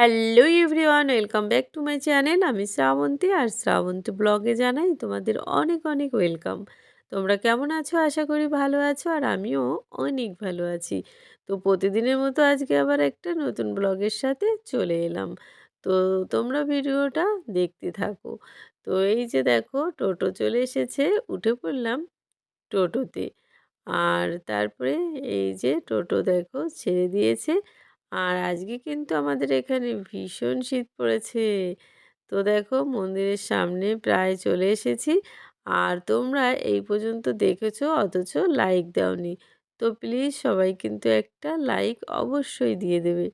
Hello everyone, welcome back to my channel. আমি শ্রাবন্তী আর শ্রাবন্তী ব্লগে জানাই তোমাদের অনেক অনেক ওয়েলকাম। তোমরা কেমন আছো? আশা করি ভালো আছো আর আমিও অনেক ভালো আছি। তো প্রতিদিনের মতো আজকে আবার একটা নতুন ব্লগের সাথে চলে এলাম। তো তোমরা ভিডিওটা দেখতে থাকো। তো এই যে দেখো, টোটো চলে এসেছে, উঠে পড়লাম টোটোতে। আর তারপরে এই যে টোটো দেখো, ছেড়ে দিয়েছে। আর আজকে কিন্তু আমাদের এখানে ভীষণ শীত পড়েছে। তো দেখো মন্দিরের সামনে প্রায় চলে এসেছি। আর তোমরা এই পর্যন্ত দেখেছ, অথচ লাইক দাওনি। তো প্লিজ সবাই কিন্তু একটা লাইক অবশ্যই দিয়ে দেবে।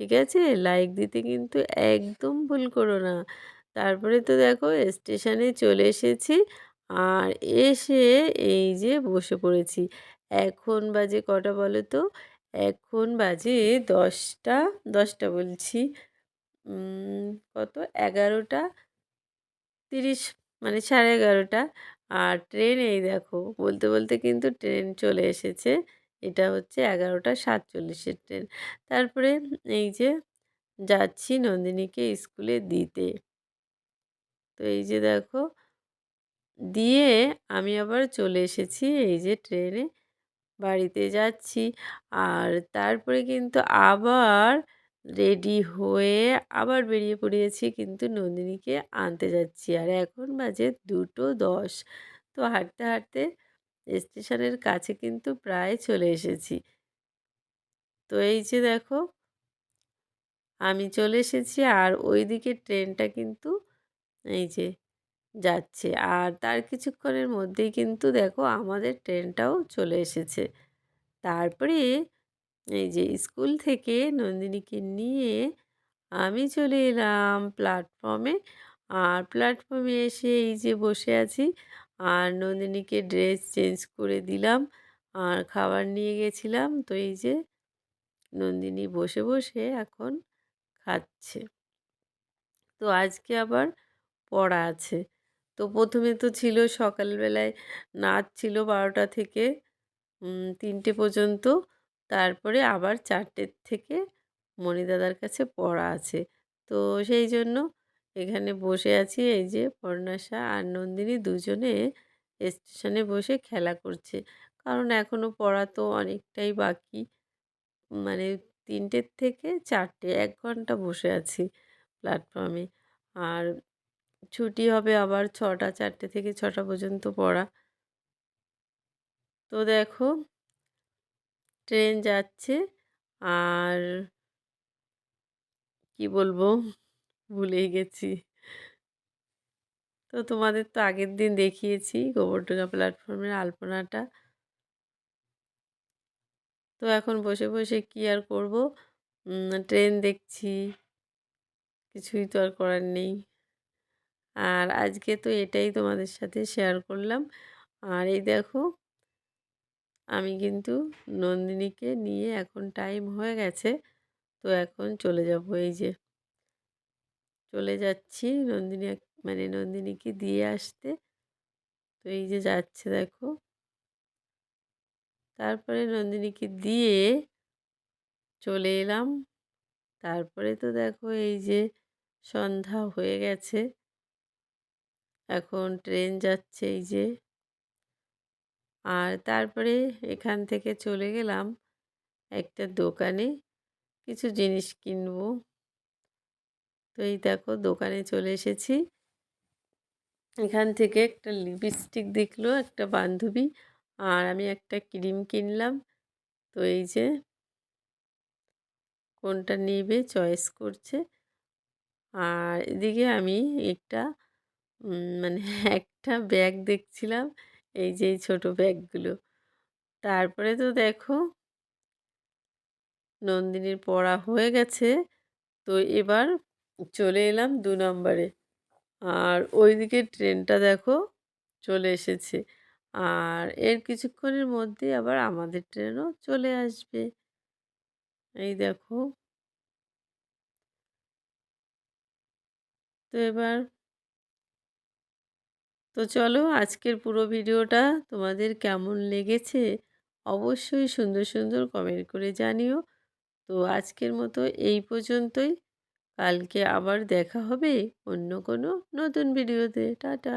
ঠিক আছে? লাইক দিতে কিন্তু একদম ভুল করো না। তারপরে তো দেখো স্টেশনে চলে এসেছি। আর এসে এই যে বসে পড়েছি। এখন বাজে কটা বলো তো? এখন বাজে দশটা দশটা বলছি। কত? এগারোটা তিরিশ মানে সাড়ে এগারোটা। আর ট্রেন এই দেখো, বলতে বলতে কিন্তু ট্রেন চলে এসেছে। এটা হচ্ছে এগারোটা সাতচল্লিশের ট্রেন। তারপরে এই যে যাচ্ছি নন্দিনীকে স্কুলে দিতে। তো এই যে দেখো, দিয়ে আমি আবার চলে এসেছি এই যে ট্রেনে। বাড়িতে যাচ্ছি। আর তারপরে কিন্তু আবার রেডি হয়ে আবার বেরিয়ে পড়িয়েছি কিন্তু নন্দিনীকে আনতে যাচ্ছি। আর এখন বাজে দুটো দশ। তো হাঁটতে হাঁটতে স্টেশনের কাছে কিন্তু প্রায় চলে এসেছি। তো এই যে দেখো, আমি চলে এসেছি আর ওই দিকে ট্রেনটা কিন্তু, এই যে যাচ্ছে। আর তার কিছুক্ষণের মধ্যেই কিন্তু দেখো আমাদের ট্রেনটাও চলে এসেছে। তারপরে এই যে স্কুল থেকে নন্দিনীকে নিয়ে আমি চলে এলাম প্ল্যাটফর্মে। আর প্ল্যাটফর্মে এসে এই যে বসে আছি, আর নন্দিনীকে ড্রেস চেঞ্জ করে দিলাম, আর খাবার নিয়ে গেছিলাম। তো এই যে নন্দিনী বসে বসে এখন খাচ্ছে। তো আজকে আবার পড়া আছে। তো প্রথমে তো ছিল সকালবেলায় নাচ ছিল বারোটা থেকে তিনটে পর্যন্ত। তারপরে আবার চারটের থেকে মণিদাদার কাছে পড়া আছে। তো সেই জন্য এখানে বসে আছি এই যে পর্ণাশা আর নন্দিনী দুজনে স্টেশনে বসে খেলা করছে। কারণ এখনও পড়া তো অনেকটাই বাকি। মানে তিনটের থেকে চারটে, এক ঘণ্টা বসে আছি প্ল্যাটফর্মে আর ছুটি হবে আবার ছটা, চারটে থেকে ছটা পর্যন্ত পড়া। তো দেখো, ট্রেন যাচ্ছে আর কি বলব, ভুলেই গেছি। তো তোমাদের তো আগের দিন দেখিয়েছি গোবরডোঙ্গা প্ল্যাটফর্মের আলপনাটা। তো এখন বসে বসে কি আর করব? ট্রেন দেখছি, কিছুই তো আর করার নেই। আর আজকে তো এটাই তোমাদের সাথে শেয়ার করলাম। আর এই দেখো, আমি কিন্তু নন্দিনীকে নিয়ে এখন টাইম হয়ে গেছে, তো এখন চলে যাব এই যে। চলে যাচ্ছি নন্দিনী মানে নন্দিনীকে দিয়ে আসতে। তো এই যে যাচ্ছে দেখো। তারপরে নন্দিনীকে দিয়ে চলে এলাম। তারপরে তো দেখো এই যে সন্ধ্যা হয়ে গেছে। এখন ট্রেন যাচ্ছে এই যে। আর তারপরে এখান থেকে চলে গেলাম একটা দোকানে কিছু জিনিস কিনবো। তো এই দেখো দোকানে চলে এসেছি। এখান থেকে একটা লিপস্টিক দেখল একটা বান্ধবী আর আমি একটা ক্রিম কিনলাম। তো এই যে কোনটা নেবে চয়েস করছে। আর এদিকে আমি একটা মানে একটা ব্যাগ দেখছিলাম, এই যে ছোটো ব্যাগগুলো। তারপরে তো দেখো নন্দিনীর পড়া হয়ে গেছে, তো এবার চলে এলাম দু নম্বরে। আর ওইদিকে ট্রেনটা দেখো চলে এসেছে, আর এর কিছুক্ষণের মধ্যে আবার আমাদের ট্রেনও চলে আসবে। এই দেখো। তো এবার তো চলো আজকের পুরো ভিডিওটা তোমাদের কেমন লেগেছে অবশ্যই সুন্দর সুন্দর কমেন্ট করে জানিও। তো আজকের মতো এই পর্যন্তই। কালকে আবার দেখা হবে অন্য কোনো নতুন ভিডিওতে। টাটা।